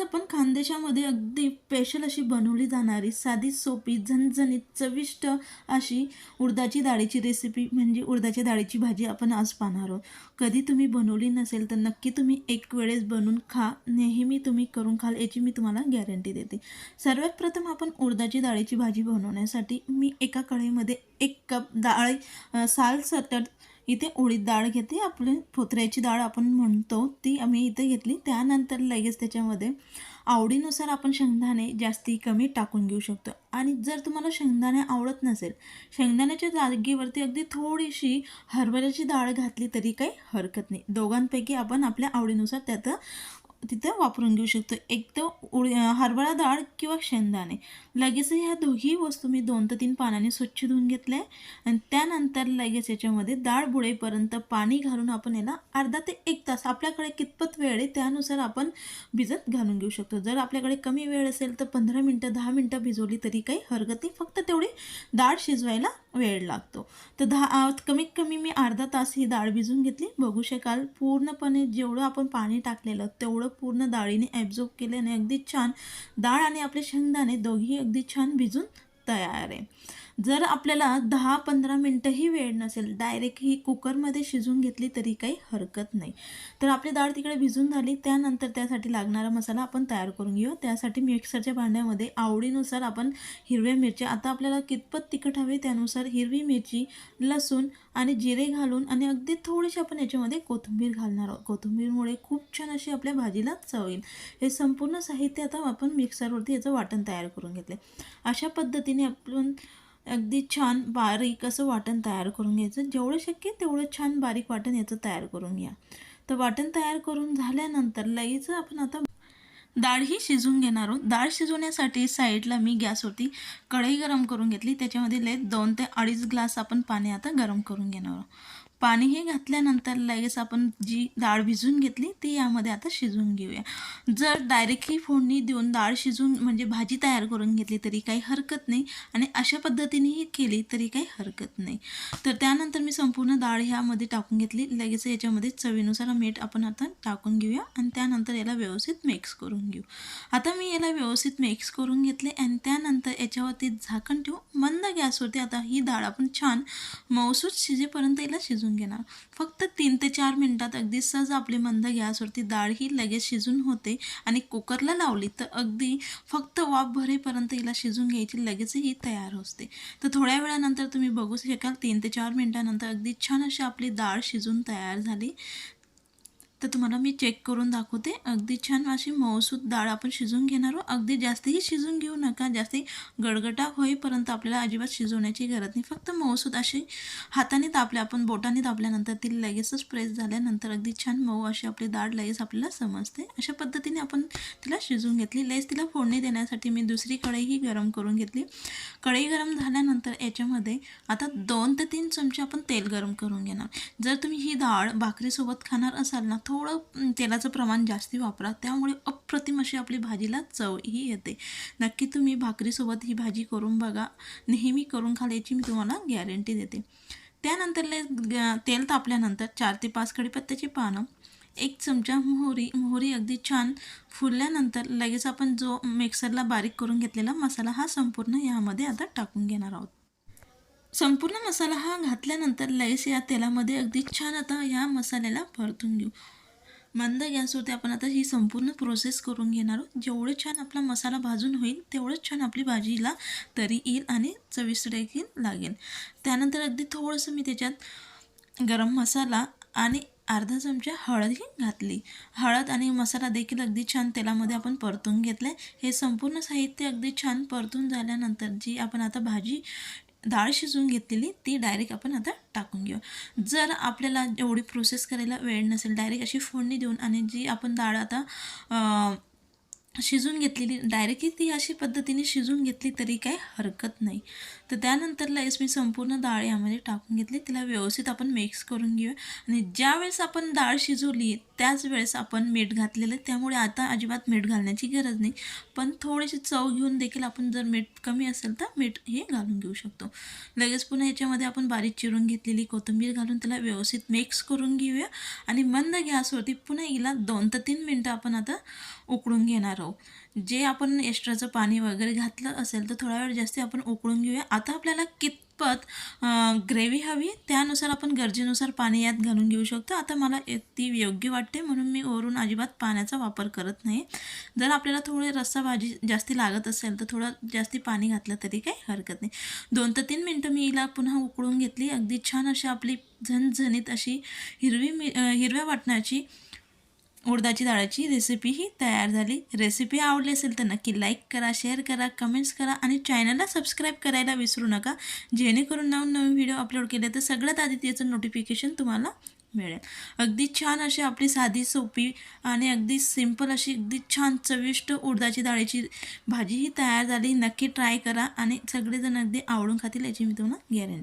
आपण खानदेशामध्ये अगदी स्पेशल अशी बनवली जाणारी साधी सोपी झणझणीत चविष्ट अशी उडदाची डाळीची रेसिपी म्हणजे उडदाच्या डाळीची भाजी आपण आज पाहणार आहोत. कधी तुम्ही बनवली नसेल तर नक्की तुम्ही एक वेळेस बनवून खा. नेहमी तुम्ही करून खाल याची मी तुम्हाला गॅरंटी देते. सर्वात प्रथम आपण उडदाची डाळीची भाजी बनवण्यासाठी मी एका कढईमध्ये एक कप डाळ साल सतत इथे उडीद डाळ घेते. आपली फोत्र्याची डाळ आपण म्हणतो ती आम्ही इथे घेतली. त्यानंतर लगेच त्याच्यामध्ये आवडीनुसार आपण शेंगदाणे जास्ती कमी टाकून घेऊ शकतो. आणि जर तुम्हाला शेंगदाणे आवडत नसेल शेंगदाण्याच्या जागेवरती अगदी थोडीशी हरभऱ्याची डाळ घातली तरी काही हरकत नाही. दोघांपैकी आपण आपल्या आवडीनुसार त्यात तिथं वापरून घेऊ शकतो. एक तर उडी हरभरा डाळ किंवा शेंगदाणे. लगेच ह्या दोघी वस्तू मी दोन ते तीन पाण्याने स्वच्छ धुवून घेतल्या आणि त्यानंतर लगेच याच्यामध्ये डाळ बुडेपर्यंत पाणी घालून आपण याला अर्धा ते एक तास आपल्याकडे कितपत वेळ आहे त्यानुसार आपण भिजत घालून घेऊ शकतो. जर आपल्याकडे कमी वेळ असेल तर पंधरा मिनटं दहा मिनटं भिजवली तरी काही हरकत नाही. फक्त तेवढी डाळ शिजवायला वेळ लागतो. तर दहा कमीत कमी मी अर्धा तास ही डाळ भिजून घेतली. बघू शकाल पूर्णपणे जेवढं आपण पाणी टाकलेलं तेवढं पूर्ण डाळीने ॲब्झॉर्ब केल्याने अगदी छान डाळ आणि आपले शेंगदाणे दोघी अगदी छान भिजून तयार आहे. जर आपल्याला दहा पंधरा मिनटंही वेळ नसेल डायरेक्ट ही कुकरमध्ये शिजून घेतली तरी काही हरकत नाही. तर आपली डाळ तिकडे भिजून झाली त्यानंतर त्यासाठी लागणारा मसाला आपण तयार करून घेऊ. त्यासाठी मिक्सरच्या भांड्यामध्ये आवडीनुसार आपण हिरव्या मिरच्या आता आपल्याला कितपत तिखट हवे त्यानुसार हिरवी मिरची लसूण आणि जिरे घालून आणि अगदी थोडीशी आपण याच्यामध्ये कोथिंबीर घालणार आहोत. कोथिंबीरमुळे खूप छान अशी आपल्या भाजीला चव येईल. हे संपूर्ण साहित्य आता आपण मिक्सरवरती याचं वाटण तयार करून घेतले अशा पद्धतीने आपण अगदी छान बारीक असं वाटण तयार करून घ्यायचं. जेवढं शक्य तेवढं छान बारीक वाटण याचं तयार करून घ्या. तर वाटण तयार करून झाल्यानंतर लगेच आपण आता डाळ ही शिजवून घेणार आहोत. डाळ शिजवण्यासाठी साईडला मी गॅसवरती कढई गरम करून घेतली. त्याच्यामध्ये लय दोन ते अडीच ग्लास आपण पाणी आता गरम करून घेणार आहोत. पाणी हे घातल्यानंतर लगेच आपण जी डाळ भिजून घेतली ती यामध्ये आता शिजवून घेऊया. जर डायरेक्टली फोडणी देऊन डाळ शिजवून म्हणजे भाजी तयार करून घेतली तरी काही हरकत नाही आणि अशा पद्धतीनेही केली तरी काही हरकत नाही. तर त्यानंतर मी संपूर्ण डाळ ह्यामध्ये टाकून घेतली. लगेच याच्यामध्ये चवीनुसार मीठ आपण आता टाकून घेऊया आणि त्यानंतर याला व्यवस्थित मिक्स करून घेऊ. आता मी याला व्यवस्थित मिक्स करून घेतले आणि त्यानंतर याच्यावरती झाकण ठेवू मंद गॅसवरती आता ही डाळ आपण छान मऊसूत शिजेपर्यंत याला शिजून घेणार. फक्त तीन ते चार मिनटात अगदी सहज आपली मंद गॅसवरती डाळ ही लगेच शिजून होते आणि कुकरला लावली तर अगदी फक्त वाफ भरेपर्यंत हिला शिजून घ्यायची लगेच ही तयार होते. तर थोड्या वेळानंतर तुम्ही बघू शकाल तीन ते चार मिनटानंतर अगदी छान अशी आपली डाळ शिजून तयार झाली. तर तुम्हाला मी चेक करून दाखवते. अगदी छान अशी मऊसूत डाळ आपण शिजवून घेणार आहोत. अगदी जास्तही शिजून घेऊ नका. जास्ती गडगटा होईपर्यंत आपल्याला अजिबात शिजवण्याची गरज नाही. फक्त मऊसूत अशी हाताने तापल्या आपण बोटाने तापल्यानंतर ती लगेचच प्रेस झाल्यानंतर अगदी छान मऊ अशी आपली डाळ लगेच आपल्याला समजते. अशा पद्धतीने आपण तिला शिजवून घेतली. लगेच तिला फोडणी देण्यासाठी मी दुसरी कढईही गरम करून घेतली. कढई गरम झाल्यानंतर याच्यामध्ये आता दोन ते तीन चमचे आपण तेल गरम करून घेणार. जर तुम्ही ही डाळ भाकरीसोबत खाणार असाल ना थोडं तेलाचं प्रमाण जास्ती वापरा. त्यामुळे अप्रतिम अशी आपली भाजीला चव ही येते. नक्की तुम्ही भाकरीसोबत ही भाजी करून बघा. नेहमी करून खाल्याची मी तुम्हाला गॅरंटी देते. त्यानंतर ले ग- तेल तापल्यानंतर चार ते पाच कडीपत्त्याची पानं एक चमचा मोहरी मोहरी अगदी छान फुलल्यानंतर लगेच आपण जो मिक्सरला बारीक करून घेतलेला मसाला हा संपूर्ण यामध्ये आता टाकून घेणार आहोत. संपूर्ण मसाला हा घातल्यानंतर लगेच या तेलामध्ये अगदी छान आता या मसाल्याला परतून घेऊ. मंद गॅसवरती आपण आता ही संपूर्ण प्रोसेस करून घेणार आहोत. जेवढं छान आपला मसाला भाजून होईल तेवढंच छान आपली भाजीला तरी येईल आणि चविष्ट देखील लागेल. त्यानंतर अगदी थोडंसं मी त्याच्यात गरम मसाला आणि अर्धा चमचा हळदही घातली. हळद आणि मसाला देखील अगदी छान तेलामध्ये आपण परतून घेतलं हे संपूर्ण साहित्य अगदी छान परतून झाल्यानंतर जी आपण आता भाजी डाळ शिजवून घेतलेली ती डायरेक्ट आपण आता टाकून घेऊ. जर आपल्याला एवढी प्रोसेस करायला वेळ नसेल डायरेक्ट अशी फोडणी देऊन आणि जी आपण डाळ आता शिजून घेतलेली डायरेक्टली ती अशी पद्धतीने शिजून घेतली तरी काही हरकत नाही. तर त्यानंतर लगेच मी संपूर्ण डाळ यामध्ये टाकून घेतली. तिला व्यवस्थित आपण मिक्स करून घेऊया. आणि ज्या वेळेस आपण डाळ शिजवली त्याच वेळेस आपण मीठ घातलेलं आहे. त्यामुळे आता अजिबात मीठ घालण्याची गरज नाही. पण थोडीशी चव घेऊन देखील आपण जर मीठ कमी असेल तर मीठ हे घालून घेऊ शकतो. लगेच पुन्हा याच्यामध्ये आपण बारीक चिरून घेतलेली कोथिंबीर घालून त्याला व्यवस्थित मिक्स करून घेऊया. आणि मंद गॅसवरती पुन्हा हिला दोन ते तीन मिनटं आपण आता उकळून घेणार आहोत आहोत जे आपण एक्स्ट्राचं पाणी वगैरे घातलं असेल तर थोडा वेळ जास्ती आपण उकळून घेऊया. आता आपल्याला कितपत ग्रेव्ही हवी त्यानुसार आपण गरजेनुसार पाणी यात घालून घेऊ शकतो. आता मला ती योग्य वाटते म्हणून मी वरून अजिबात पाण्याचा वापर करत नाही. जर आपल्याला थोडे रस्सा भाजी जास्ती लागत असेल तर थोडं जास्ती पाणी घातलं तरी काही हरकत नाही. दोन ते तीन मिनटं मी हिला पुन्हा उकळून घेतली. अगदी छान अशी आपली झणझणीत अशी हिरवी मी हिरव्या वाटण्याची उडदाची डाळाची रेसिपी ही तयार झाली. रेसिपी आवडली असेल तर नक्की लाईक करा शेअर करा कमेंट्स करा आणि चॅनलला सबस्क्राईब करायला विसरू नका. जेणेकरून नवीन नवीन व्हिडिओ अपलोड केले तर सगळ्यात आधी त्याचं नोटिफिकेशन तुम्हाला मिळेल. अगदी छान अशी आपली साधी सोपी आणि अगदी सिंपल अशी अगदी छान चविष्ट उडदाची डाळीची भाजी ही तयार झाली. नक्की ट्राय करा आणि सगळेजण अगदी आवडून खातील याची मी तुम्हाला गॅरंटी